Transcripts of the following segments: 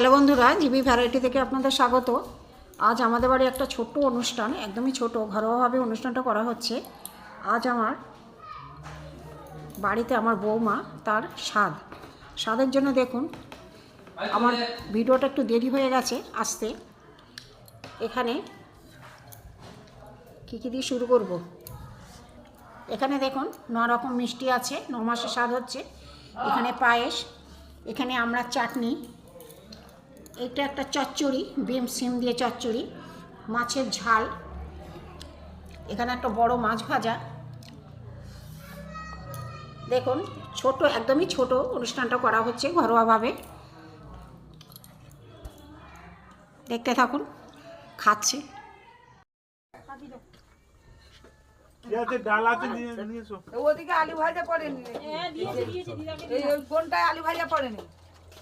Hello বন্ধুরা, GB variety থেকে আপনাদের স্বাগত। আজ আমাদের বাড়ি একটা ছোট্ট অনুষ্ঠান, একদমই ছোট, ঘরোয়াভাবে অনুষ্ঠানটা করা হচ্ছে। আজ আমার বাড়িতে আমার বৌমা, তার স্বাদ। স্বাদের জন্য দেখুন, আমার ভিডিওটা একটু দেরি হয়ে গেছে আসতে। এখানে কী কী দিয়ে শুরু করব? এখানে দেখুন, ন রকম মিষ্টি আছে, ন মাসের স্বাদ হচ্ছে। এখানে পায়েস, এখানে আমরা চাটনি এটা একটা চচ্চড়ি বিম সিম দিয়ে চচ্চড়ি মাছের ঝাল। এখানে একটা বড় মাছ ভাজা। দেখুন ছোট একদমই ছোট অনুষ্ঠানটা করা হচ্ছে ঘরোয়াভাবে। দেখতে থাকুন খাচ্ছে। ওদিকে আলু ভাজা পড়েনি। কোনটায় আলু ভাজা পড়েনি।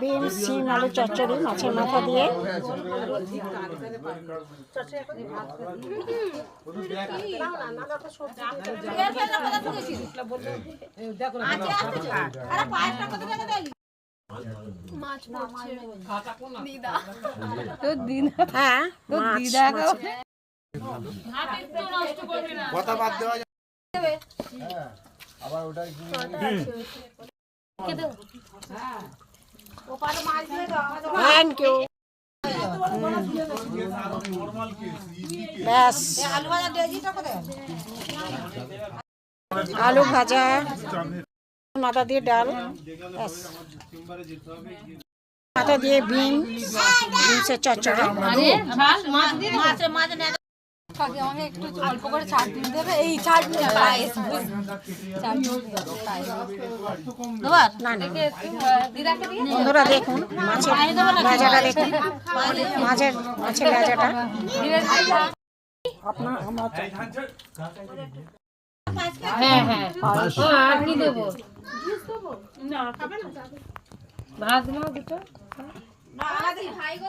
বিম সিম আলু চচ্চড়ি মাছের মাথা দিয়ে। হ্যাঁ কথা বাদ দেওয়া যায় থ্যাংক ইউ ব্যাস আলু ভাজা মাথা দিয়ে ডাল ব্যাস মাথা দিয়ে বিন বিনসের চচ্চড়ি না না। বন্ধুরা দেখুন মাছের লেজাটা দেখুন। মাছের মাছের লেজাটা আপনার আমার